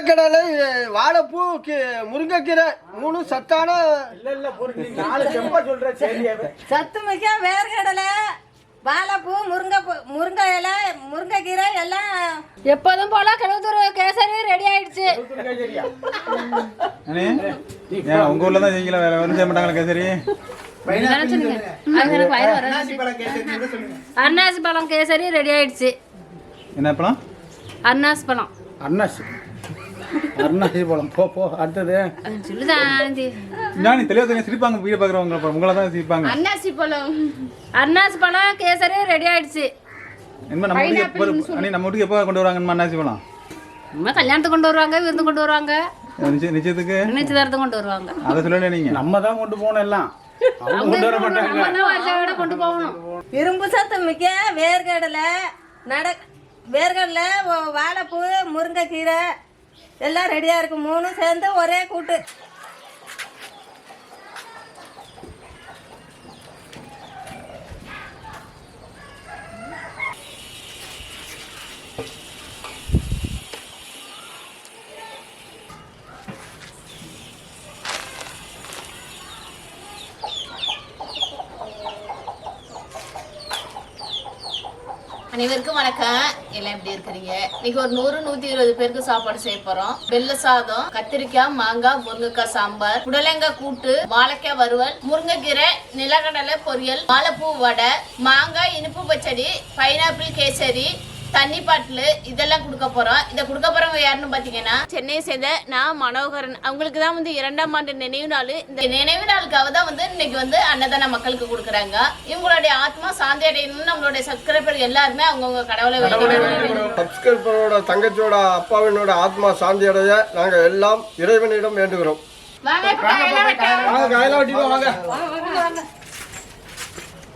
கடலை வாழைப்பூ கி- முருங்கைக்கீரை மூணு சத்தான இல்ல இல்ல பொறுத்து நீ நாலு செம்பா சொல்ற சரியாவே. சத்து மிக்க வேர்க்கடலை வாழைப்பூ முருங்கை முருங்கை இலை முருங்கைக்கீரை எல்லாம் எப்போதும் போல கழுவுத்தூர் கேசரி ரெடி ஆயிடுச்சு. உங்க ஊர்ல தான் செய்யல வேற ஒன்றும் செய்ய மாட்டாங்களா கேசரி. அன்னாசி பழம் கேசரி ரெடி ஆயிடுச்சு. என்ன பழம்? அன்னாசி பழம். அண்ணாசி அருணாசி போலாம். போ போ அடுத்தது. அது சொல்லுதான் ஞானி தெளிவா தெரியும் சிரிப்பாங்க வீடியோ பாக்குறவங்க அப்புறம் உங்களை தான் சிரிப்பாங்க. அன்னாசி பழம். அன்னாசி பழம் கேசரி ரெடி ஆயிடுச்சு. என்ன நம்ம வீட்டுக்கு எப்போ அண்ணே நம்ம வீட்டுக்கு எப்போ கொண்டு வராங்க அன்னாசி பழம்? நம்ம கல்யாணத்துக்கு கொண்டு வருவாங்க விருந்து கொண்டு வருவாங்க. நிச்சய- நிச்சயத்துக்கு? நிச்சயதார்த்தம் கொண்டு வருவாங்க. அதை சொல்லல நீங்க? நம்ம தான் கொண்டு போனோம் எல்லாம். போகணும். இரும்பு சத்து மிக்க வேர்க்கடலை நட வேர்க்கடலை வ- வாழைப்பூ முருங்கைக்கீரை எல்லாம் ரெடியாக இருக்கும் மூணும் சேர்ந்து ஒரே கூட்டு. அனைவருக்கும் வணக்கம். எல்லாம் எப்படி இருக்கிறீங்க? இன்னைக்கு ஒரு நூறு நூத்தி இருபது பேருக்கு சாப்பாடு செய்ய போறோம். வெள்ளை சாதம் கத்திரிக்காய் மாங்காய் முருங்கைக்காய் சாம்பார் புடலங்காய் கூட்டு வாழைக்காய் வறுவல் முருங்கைக்கீரை நிலக்கடலை பொரியல் வாழைப்பூ வடை மாங்காய் இனிப்பு பச்சடி பைனாப்பிள் கேசரி தண்ணி பாட்டில் இதெல்லாம் கொடுக்க போறோம். இதை கொடுக்க போறவங்க யாருன்னு பாத்தீங்கன்னா சென்னையை சேர்ந்த நான் மனோகரன். அவங்களுக்கு தான் வந்து இரண்டாம் ஆண்டு நினைவு நாள். இந்த நினைவு நாளுக்காக தான் வந்து இன்னைக்கு வந்து அன்னதான மக்களுக்கு கொடுக்குறாங்க. இவங்களுடைய ஆத்மா சாந்தி அடையணும்னு நம்மளுடைய சப்ஸ்கிரைபர் எல்லாருமே அவங்கவுங்க கடவுளை வேண்டிக்கிறோம் சப்ஸ்கிரைபரோட தங்கச்சியோட அப்பாவினோட ஆத்மா சாந்தி அடைய நாங்கள் எல்லாம் இறைவனிடம் வேண்டுகிறோம்.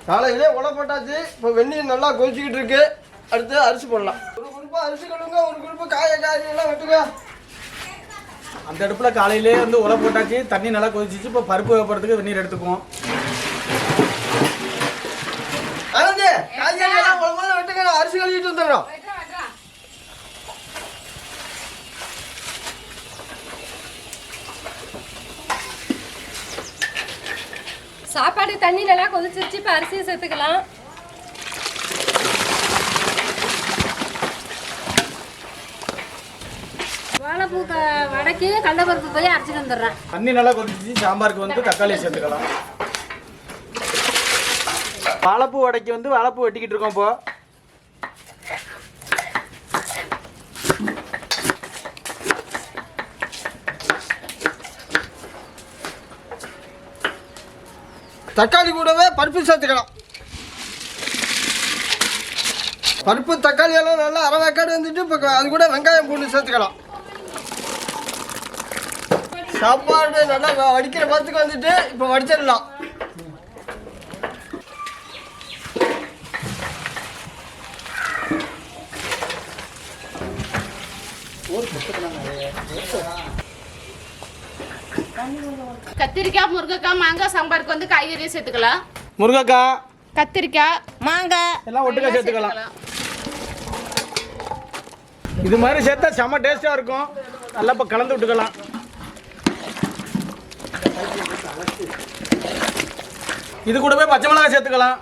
காலையிலே உலை போட்டாச்சு. இப்போ வெந்நீர் நல்லா கொதிச்சுக்கிட்டு இருக்கு. அடுத்து அரிசி போடலாம். ஒரு குரூப்பா அரிசி கழுவுங்க ஒரு குரூப்பு காய காய் எல்லாம் வெட்டுங்க. அந்த அடுப்புல காலையிலே வந்து உலை போட்டாச்சு தண்ணி நல்லா கொதிச்சிச்சு இப்போ பருப்பு வைப்பறதுக்கு வெந்நீர் எடுத்துக்குவோம். அனந்தி காய்கறி எல்லாம் முதல்ல முதல்ல வெட்டுங்க நான் அரிசி கழுவிட்டு வந்துடுறோம். சாப்பாடு தண்ணி நல்லா கொதிச்சிருச்சு இப்போ அரிசியை சேர்த்துக்கலாம். வாழைப்பூ வடக்கு கடலைப்பருப்பு போய் அரைச்சிட்டு வந்துடுறேன். தண்ணி நல்லா கொதிச்சு சாம்பாருக்கு வந்து தக்காளி சேர்த்துக்கலாம். வாழைப்பூ வடைக்கு வந்து வாழைப்பூ வெட்டிக்கிட்டு இருக்கோம் இப்போ. தக்காளி கூடவே பருப்பு சேர்த்துக்கலாம். பருப்பு தக்காளி எல்லாம் நல்லா அரை வேக்காடு வந்துட்டு இப்போ அது கூட வெங்காயம் பூண்டு சேர்த்துக்கலாம். சாப்பாடு நல்லா வடிக்கிற பதத்துக்கு வந்துட்டு இப்போ வடிச்சிடலாம். கத்திரிக்காய் முருங்கைக்காய் மாங்காய் சாம்பாருக்கு வந்து காய்கறியை சேர்த்துக்கலாம். முருங்கைக்காய் கத்திரிக்காய் மாங்காய் எல்லாம் ஒட்டுக்கா சேர்த்துக்கலாம். இது மாதிரி சேர்த்தா செம்ம டேஸ்டா இருக்கும். நல்லா இப்போ கலந்து விட்டுக்கலாம். இது கூடவே பச்சை மிளகாய் சேர்த்துக்கலாம்.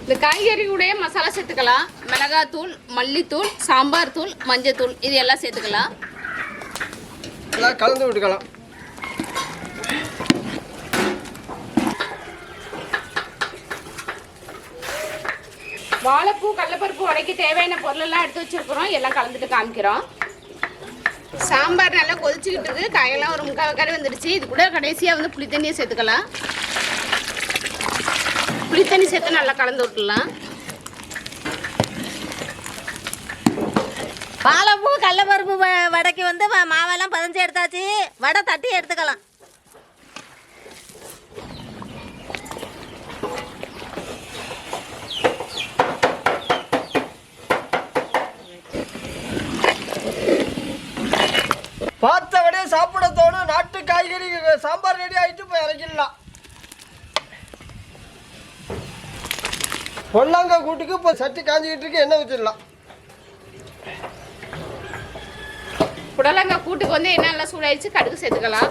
இந்த காய்கறி கூட மசாலா சேர்த்துக்கலாம். மிளகாத்தூள் மல்லித்தூள் சாம்பார் தூள் மஞ்சத்தூள் இது எல்லாம் சேர்த்துக்கலாம். எல்லாம் கலந்து விட்டுக்கலாம். வாழைப்பூ கடலப்பருப்பு உடைக்க தேவையான பொருள் எல்லாம் எடுத்து வச்சிருக்கிறோம். எல்லாம் கலந்துட்டு காமிக்கிறோம். சாம்பார் நல்லா கொதிச்சுக்கிட்டு இருக்கு. காயெல்லாம் ஒரு முக்கால் கறி வந்துடுச்சு. இது கூட கடைசியாக வந்து புளித்தண்ணியை சேர்த்துக்கலாம். புளித்தண்ணி சேர்த்து நல்லா கலந்து விட்டுலாம் வாழைப்பூ கடலப்பருப்பு வ- வடைக்கு வந்து மாவெல்லாம் பதஞ்சு எடுத்தாச்சு. வடை தட்டி எடுத்துக்கலாம். பார்த்தபடியே சாப்பிட தோணும். நாட்டு காய்கறி சாம்பார் ரெடி ஆகிட்டு இப்போ இறக்கிடலாம் பொல்லாங்காய் கூட்டுக்கு இப்போ சட்டி காஞ்சிக்கிட்டு இருக்கு எண்ணெய் வச்சிடலாம் புடலங்காய் கூட்டுக்கு வந்து என்ன நல்லா சூடாயிடுச்சு கடுகு சேர்த்துக்கலாம்.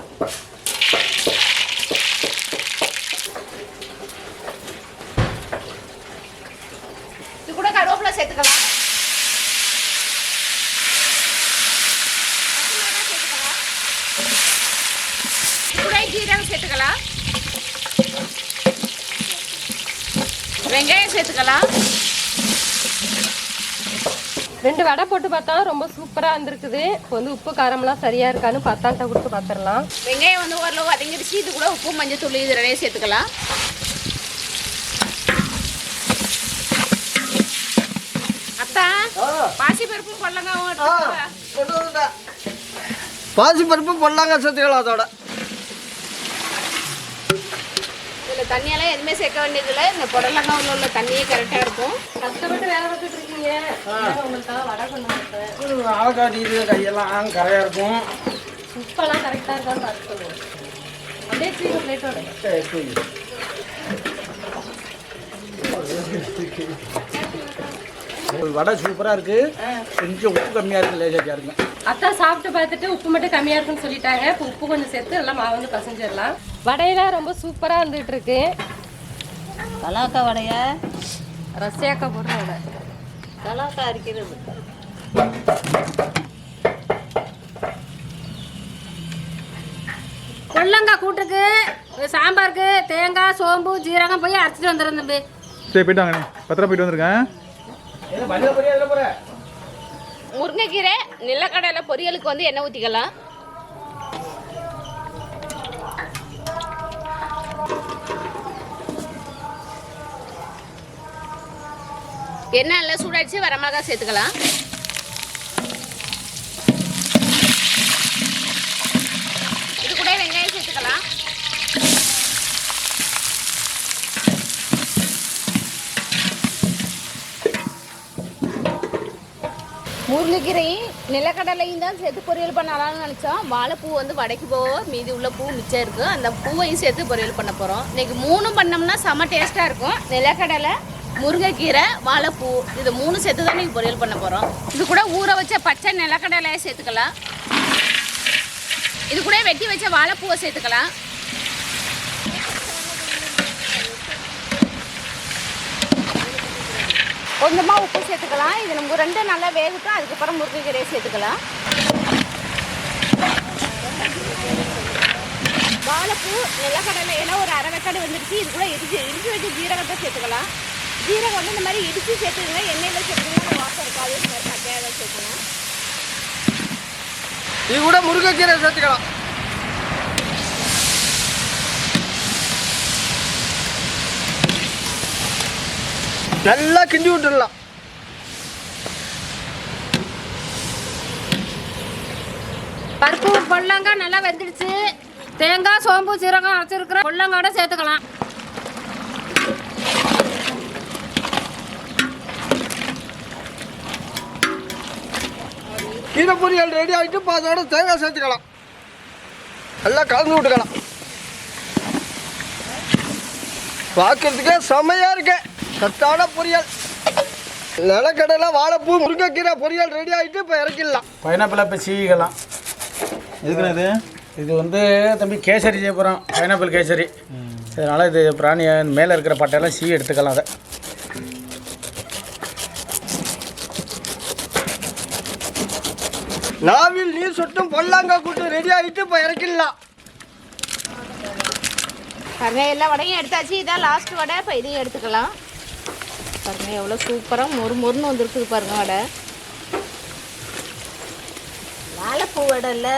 இது கூட கருவேப்பிலை சேர்த்துக்கலாம் பச்சை மிளகாய் சேர்த்துக்கலாம். இது கூட ஜீரகம் சேர்த்துக்கலாம் வெங்காயம் சேர்த்துக்கலாம். ரெண்டு வடை போட்டு பார்த்தா ரொம்ப சூப்பராக வந்திருக்குது இப்போ வந்து உப்பு காரம்லாம் சரியாக இருக்கான்னு பத்தாண்ட கொடுத்து பார்த்துடலாம். வெங்காயம் வந்து ஓரளவு வதங்கிடுச்சு. இது கூட உப்பு மஞ்சள் தூள் இது ரெண்டையும் சேர்த்துக்கலாம். அத்தா பாசி பருப்பும் வந்துட்டேன். பாசி பருப்பு பொல்லாங்க சேர்த்துக்கலாம் அதோட. தண்ணியெல்லாம் எதுவுமே சேர்க்க வேண்டியதில்லை. இந்த புடலங்காவில் உள்ள தண்ணியே கரெக்டாக இருக்கும். கஷ்டப்பட்டு வேலை பார்த்துட்டு இருக்கீங்க. உங்களுக்காக வடை கொண்டு வந்தேன். ஆளக்காட்டி இது கையெல்லாம் கரையாக இருக்கும். உப்பெல்லாம் கரெக்டாக இருக்கான்னு பார்த்து சொல்லுங்க. அப்படியே பிளேட்டோட வடை சூப்பராக இருக்குது கொஞ்சம் உப்பு கம்மியாக இருக்குது லேசாக இருக்குங்க அத்தா சாப்பிட்டு பார்த்துட்டு உப்பு மட்டும் கம்மியாக இருக்குன்னு சொல்லிட்டாங்க. இப்போ உப்பு கொஞ்சம் சேர்த்து எல்லாம் மாவு வந்து பசஞ்சிடலாம். வடையெல்லாம் ரொம்ப சூப்பராக வந்துட்டு இருக்கு கலாக்கா வடைய? ரசியாக்கா போடுற வடை. கலாக்கா அரிக்கிறது. கொள்ளங்காய் கூட்டுக்கு சாம்பாருக்கு தேங்காய் சோம்பு ஜீரகம் போய் அரைச்சிட்டு வந்துடுறேன் தம்பி. சரி போயிட்டு பத்திரம் போயிட்டு வந்திருக்கேன். முருங்கைக்கீரை நிலக்கடலை பொரியலுக்கு வந்து எண்ணெய் ஊற்றிக்கலாம் எண்ணெய் நல்லா வர வரமிளகா சேர்த்துக்கலாம். இது கூட வெங்காயம் சேர்த்துக்கலாம். முருங்கைக்கீரையும் நிலக்கடலையும் தான் சேர்த்து பொரியல் பண்ணலாம்னு நினச்சோம். வாழைப்பூ வந்து வடைக்கு போக மீதி உள்ள பூ மிச்சம் இருக்குது அந்த பூவையும் சேர்த்து பொரியல் பண்ண போகிறோம் இன்னைக்கு மூணும் பண்ணோம்னா செம்ம டேஸ்ட்டாக இருக்கும். நிலக்கடலை முருங்கைக்கீரை வாழைப்பூ இது மூணு சேர்த்து தான் நீங்கள் பொரியல் பண்ண போகிறோம் இது கூட ஊற வச்ச பச்சை நிலக்கடலையை சேர்த்துக்கலாம். இது கூட வெட்டி வச்ச வாழைப்பூவை சேர்த்துக்கலாம். கொஞ்சமாக உப்பு சேர்த்துக்கலாம். இது நம்ம ரெண்டு நல்லா வேகட்டும். அதுக்கப்புறம் முருங்கைக்கீரையை சேர்த்துக்கலாம். வாழைப்பூ நிலக்கடலை ஏன்னா ஒரு அரை வெக்காடு வந்துடுச்சு இது கூட இடிச்சு இடிச்சு வச்சு ஜீரகத்தை சேர்த்துக்கலாம். ஜீரகம் வந்து இந்த மாதிரி இடிச்சு சேர்த்துக்கங்க. எண்ணெயில் சேர்த்துக்கங்க வாசம் இருக்காது இந்த மாதிரி தான் சேர்க்கணும் இது கூட முருங்கைக்கீரை சேர்த்துக்கலாம். நல்லா கிண்டி விட்டுடலாம். பருப்பு பொல்லங்காய் நல்லா வெந்துடுச்சு. தேங்காய் சோம்பு சீரகம் அரைச்சிருக்கிற பொல்லங்காயோட சேர்த்துக்கலாம். கீரை பொரியல் ரெடி ஆகிட்டு இப்போ அதோட தேங்காய் சேர்த்துக்கலாம். நல்லா கலந்து விட்டுக்கலாம். பார்க்கறதுக்கே செமையாக இருக்கு. சத்தான பொரியல். நிலக்கடலை வாழைப்பூ முருங்கைக்கீரை பொரியல் ரெடி ஆகிட்டு இப்போ இறக்கிடலாம். பைனாப்பிள் இப்போ சீவிக்கலாம். எதுக்குண்ணே இது? இது வந்து தம்பி கேசரி செய்ய போகிறோம் பைனாப்பிள் கேசரி. அதனால் இது பிராணி மேலே இருக்கிற பட்டையெல்லாம் சீவி எடுத்துக்கலாம் அதை. நாவில் நீர் சொட்டும் பொல்லாங்காய் கூட்டு ரெடி ஆகிட்டு இப்போ இறக்கிடலாம். பாருங்க எல்லா வடையும் எடுத்தாச்சு. இதான் லாஸ்ட் வடை. இப்போ இதையும் எடுத்துக்கலாம். பாருங்க எவ்வளோ சூப்பராக மொறு மொறுன்னு வந்துருக்குது பாருங்க வடை. வாழைப்பூ வடை இல்ல.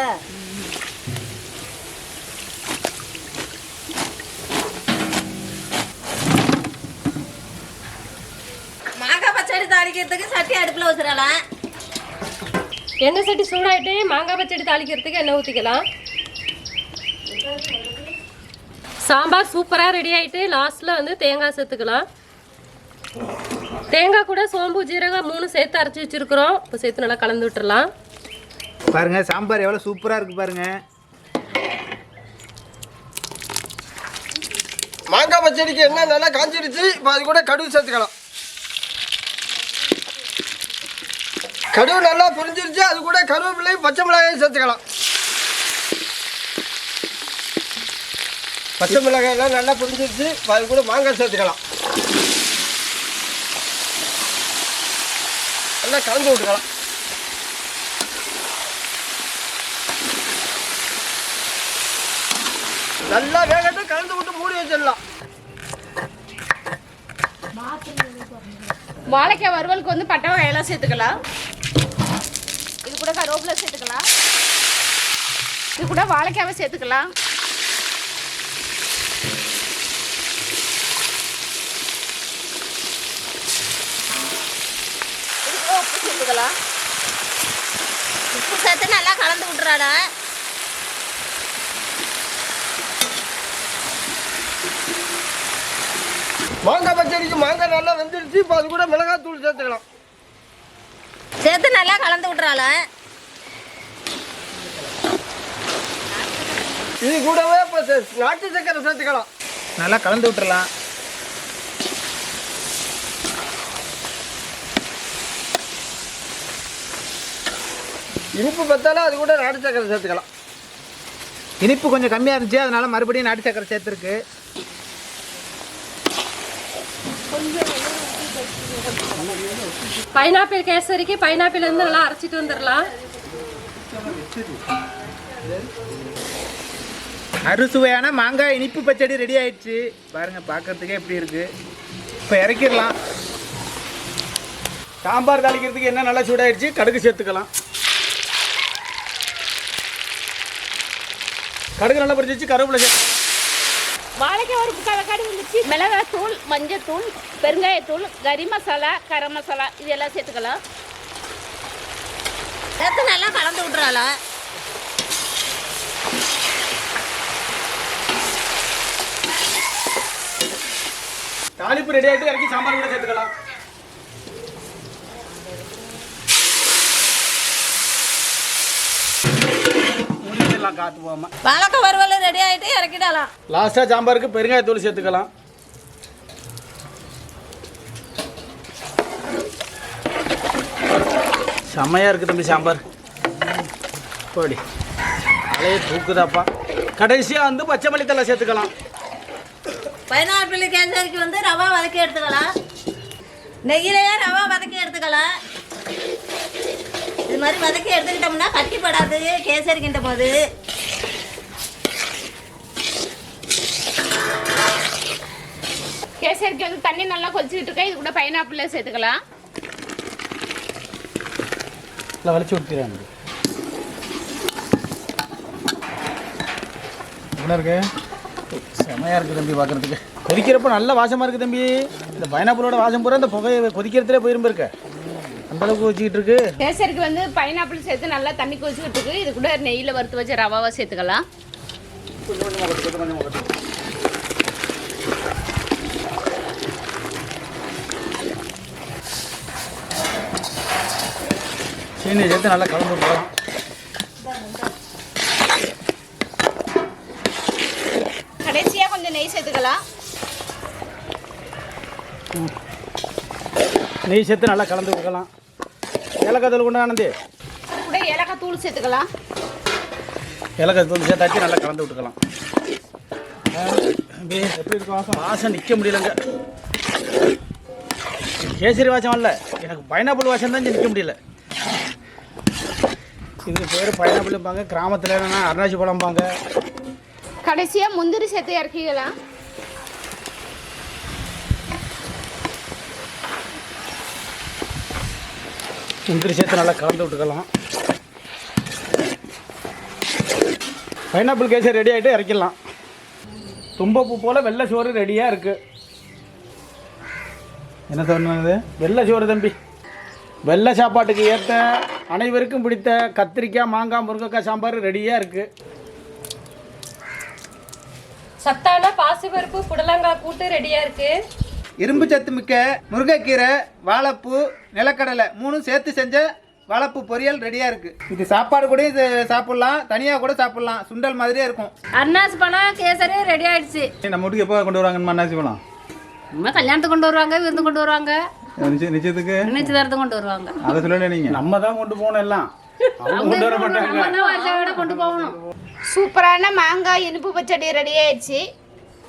மாங்காய் பச்சடி தாளிக்கிறதுக்கு சட்டி அடுப்பில் வச்சிடலாம் எண்ணெய் சட்டி சூடாயிட்டு மாங்காய் பச்சடி தாளிக்கிறதுக்கு எண்ணெய் ஊற்றிக்கலாம் சாம்பார் சூப்பராக ரெடி ஆயிட்டு லாஸ்ட்டில் வந்து தேங்காய் சேர்த்துக்கலாம். தேங்காய் கூட சோம்பு ஜீரகம் மூணு சேர்த்து அரைச்சி வச்சிருக்கிறோம். இப்போ சேர்த்து நல்லா கலந்து விட்டுறலாம். பாருங்க சாம்பார் எவ்வளோ சூப்பராக இருக்கு பாருங்க. மாங்காய் பச்சடிக்கு என்ன நல்லா காஞ்சிடுச்சு. இப்போ அது கூட கடுகு சேர்த்துக்கலாம். கடுகு நல்லா புரிஞ்சிருச்சு அது கூட கருவேப்பிலை பச்சை மிளகாயும் சேர்த்துக்கலாம். பச்சை மிளகாயெல்லாம் நல்லா புரிஞ்சிருச்சு அது கூட மாங்காய் சேர்த்துக்கலாம். நல்லா கலந்து விட்டுக்கலாம். நல்லா வேகட்டும் கலந்து விட்டு மூடி வச்சிடலாம். வாழைக்காய் வறுவலுக்கு வந்து பட்டை வகையெல்லாம் சேர்த்துக்கலாம். கருவேப்பிலை சேர்த்துக்கலாம். இது கூட வாழைக்காவை சேர்த்துக்கலாம். உப்பு சேர்த்துக்கலாம். உப்பு சேர்த்து நல்லா கலந்து விட்டுறாடா. மாங்காய் பச்சடிக்கு மாங்காய் நல்லா வெந்துருச்சு இப்போ அது கூட மிளகாய் தூள் சேர்த்துக்கலாம். சேர்த்து நல்லா கலந்து விட்றாள இது கூடவே இப்போ நாட்டு சக்கரை சேர்த்துக்கலாம். நல்லா கலந்து விட்டுறலாம். இனிப்பு பத்தாலும் அது கூட நாட்டு சக்கரை சேர்த்துக்கலாம். இனிப்பு கொஞ்சம் கம்மியாக இருந்துச்சு அதனால மறுபடியும் நாட்டு சக்கரை சேர்த்துருக்கு. பைனாப்பிள் கேசரிக்கு பைனாப்பிள் வந்து நல்லா அரைச்சிட்டு வந்துடலாம் அறுசுவையான மாங்காய் இனிப்பு பச்சடி ரெடி ஆயிடுச்சு. பாருங்க பார்க்கறதுக்கே எப்படி இருக்கு. இப்போ இறக்கிடலாம். சாம்பார் தாளிக்கிறதுக்கு என்ன நல்லா சூடாயிடுச்சு? கடுகு சேர்த்துக்கலாம். கடுகு நல்லா பொரிச்சு கருவேப்பிலை சேர்த்து வாழைக்காய் ஒரு முக்கால் வந்துச்சு மிளகாத்தூள் மஞ்சத்தூள் பெருங்காயத்தூள் கறி மசாலா கரம் மசாலா இது எல்லாம் சேர்த்துக்கலாம். சேர்த்து நல்லா கலந்து விட்றாள தாளிப்பு ரெடி ஆகிட்டு இறக்கி சாம்பார் கூட சேர்த்துக்கலாம். காற்று போகாமல் வாழைக்காய் வறுவல் ரெடி ஆகிட்டு இறக்கிடலாம். லாஸ்ட்டாக சாம்பாருக்கு பெருங்காயத்தூள் சேர்த்துக்கலாம். செம்மையாக இருக்குது தம்பி சாம்பார். போடி. அலைய தூக்குதாப்பா. கடைசியாக வந்து பச்சை மல்லித்தலை சேர்த்துக்கலாம். பைனாப்பிள் கேசரிக்கு வந்து ரவா வதக்கி எடுத்துக்கலாம் நெய்யிலேயே ரவா வதக்கி எடுத்துக்கலாம் இது மாதிரி வதக்கி எடுத்துக்கிட்டோம்னா கட்டிப்படாது கேசரிக்கின்ற போது. கேசரிக்கு வந்து தண்ணி நல்லா கொதிச்சுக்கிட்டு இருக்கா இது கூட பைனாப்பிள் சேர்த்துக்கலாம் வலிச்சு விட்டுறேன் என்ன இருக்கு? செமையாக இருக்குது தம்பி பார்க்குறதுக்கு கொதிக்கிறப்ப நல்ல வாசமாக இருக்குது தம்பி. இந்த பைனாப்பிளோட வாசம் பூரா இந்த புகை கொதிக்கிறதுலே போயிரும்பு இருக்க அந்த அளவுக்கு வச்சுக்கிட்டு இருக்கு. கேசரிக்கு வந்து பைனாப்பிள் சேர்த்து நல்லா தண்ணி கொதிச்சுக்கிட்டு இருக்கு. இது கூட நெய்யில் வறுத்து வச்ச ரவாவை சேர்த்துக்கலாம். சீனியை சேர்த்து நல்லா கலந்து விட்டுறலாம் கடைசியாக கொஞ்சம் நெய் சேர்த்துக்கலாம். நெய் சேர்த்து நல்லா கலந்து விட்டுக்கலாம் ஏலக்காய் தூள் கொண்டு ஆனந்தி. இது கூட ஏலக்காய் தூள் சேர்த்துக்கலாம். ஏலக்காய் தூள் சேர்த்தாச்சு நல்லா கலந்து விட்டுக்கலாம். எப்படி இருக்கும் வாசம்? நிற்க முடியலங்க. கேசரி வாசம் இல்லை. எனக்கு பைனாப்பிள் வாசம் தான் நிற்க முடியல. இதுக்கு பேர் பைனாப்பிள்பாங்க கிராமத்தில் என்னன்னா அருணாச்சி பழம்பாங்க கடைசியாக முந்திரி சேர்த்து இறக்கிக்கலாம். முந்திரி சேர்த்து நல்லா கலந்து விட்டுக்கலாம். பைனாப்பிள் கேசரி ரெடி ஆகிட்டு இறக்கிடலாம். தும்பப்பூ போல் வெள்ளை சோறு ரெடியாக இருக்குது என்ன சொன்னது வெள்ளை சோறு தம்பி. வெள்ளை சாப்பாட்டுக்கு ஏற்ற அனைவருக்கும் பிடித்த கத்திரிக்காய் மாங்காய் முருங்கைக்காய் சாம்பார் ரெடியாக இருக்குது சத்தான பாசிப்பருப்பு புடலங்காய் கூட்டு ரெடியா இருக்கு. இரும்பு சத்து மிக்க முருங்கைக்கீரை வாழைப்பூ நிலக்கடலை மூணும் சேர்த்து செஞ்ச வாழைப்பூ பொரியல் ரெடியாக இருக்குது இது சாப்பாடு கூட இது சாப்பிட்லாம். தனியாக கூட சாப்பிட்லாம். சுண்டல் மாதிரியே இருக்கும். அன்னாசி பழம் கேசரி ரெடி ஆயிடுச்சு. நம்ம வீட்டுக்கு எப்போ கொண்டு வராங்கன்னு அண்ணாச்சி பழம்? அம்மா கல்யாணத்துக்கு கொண்டு வருவாங்க விருந்து கொண்டு வருவாங்க. நிச்சய நிச்சயத்துக்கு? நிச்சயதார்த்தம் கொண்டு வருவாங்க. அதை சொல்லலை நீங்கள் நம்ம தான் கொண்டு போனோம் எல்லாம். கொண்டு போகணும். சூப்பரான மாங்காய் இனிப்பு பச்சடி ரெடி ஆயிடுச்சு.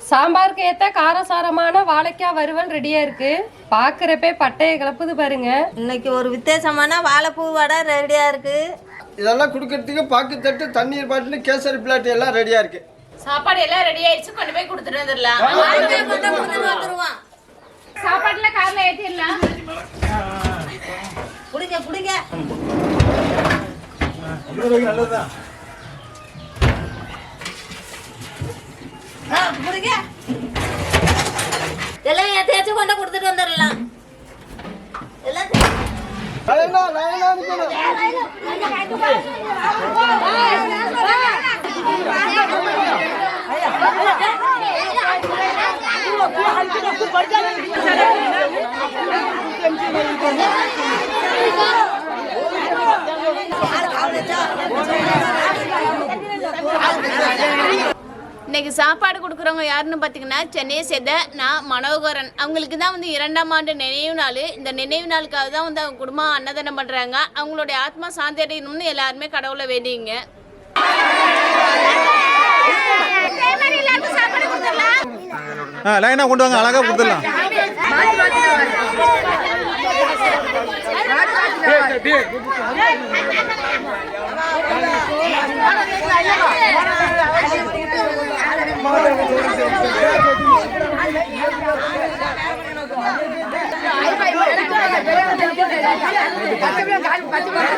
சாம்பாருக்கு ஏத்த காரசாரமான வாழைக்காய் வறுவல் ரெடியா இருக்கு. பாக்குறப்பே பட்டைய கிளப்புது பாருங்க. இன்னைக்கு ஒரு வித்தியாசமான வாழைப்பூ வடை ரெடியாக இருக்குது இதெல்லாம் கொடுக்கறதுக்கு பாக்கு தட்டு தண்ணீர் பாட்டில் கேசரி பிளாட் எல்லாம் ரெடியாக இருக்கு. சாப்பாடு எல்லாம் ரெடி ஆயிடுச்சு. கொண்டு போய் கொடுத்துட்டு வந்துடலாம். சாப்பாட்டுல கார்ல ஏற்றிடலாம் குடிங்க குடிங்க ஆ, குடிங்க எல்லாம் ஏற்றியாச்சும் கொண்டு கொடுத்துட்டு வந்துடலாம். எல்லாம் நயனா இருக்கணும். இன்னைக்கு சாப்பாடு கொடுக்குறவங்க யாருன்னு பார்த்தீங்கன்னா சென்னையை சேர்ந்த நான் மனோகரன். அவங்களுக்கு தான் வந்து இரண்டாம் ஆண்டு நினைவு நாள். இந்த நினைவு நாளுக்காக தான் வந்து அவங்க குடும்பம் அன்னதானம் பண்ணுறாங்க அவங்களுடைய ஆத்மா சாந்தி அடையணும்னு எல்லாருமே கடவுளை வேண்டிங்க ஆ லைனா கொண்டு வாங்க. அழகா கொடுத்துடலாம். பத்து பத்து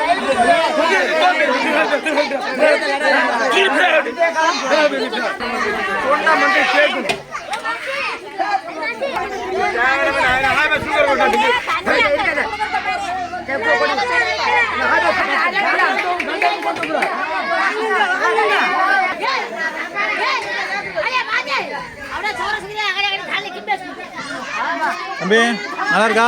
தம்பி நல்லா இருக்கா?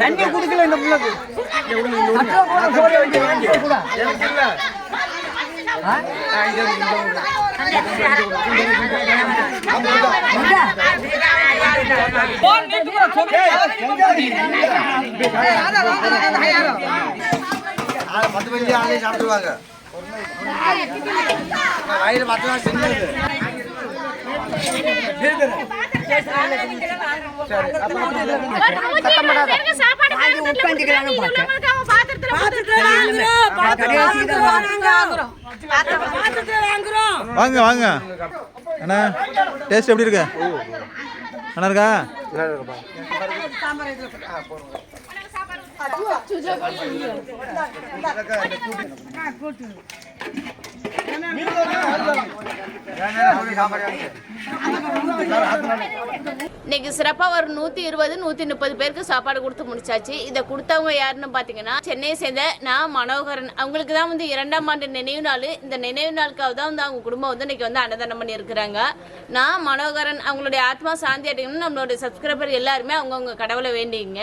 தண்ணி குடிக்கல இந்த புள்ளக்கு பத்து மணி ஆளே சாப்பிடுவாங்க வயிறு பத்து நாள் செஞ்சது. வாங்க வாங்க. அண்ணா டேஸ்ட் எப்படி இருக்கு? நல்லா இருக்கா? இன்னைக்கு சிறப்பா ஒரு நூத்தி இருபது நூத்தி முப்பது பேருக்கு சாப்பாடு கொடுத்து முடிச்சாச்சு. இதை கொடுத்தவங்க யாருன்னு பாத்தீங்கன்னா சென்னையை சேர்ந்த நான் மனோகரன். அவங்களுக்கு தான் வந்து இரண்டாம் ஆண்டு நினைவு நாள். இந்த நினைவு நாளுக்காக தான் வந்து அவங்க குடும்பம் வந்து இன்னைக்கு வந்து அன்னதானம் பண்ணி இருக்கிறாங்க நான் மனோகரன் அவங்களுடைய ஆத்மா சாந்தி அடையணும்னு நம்மளுடைய சப்ஸ்கிரைபர் எல்லாருமே அவங்கவுங்க கடவுளை வேண்டிங்க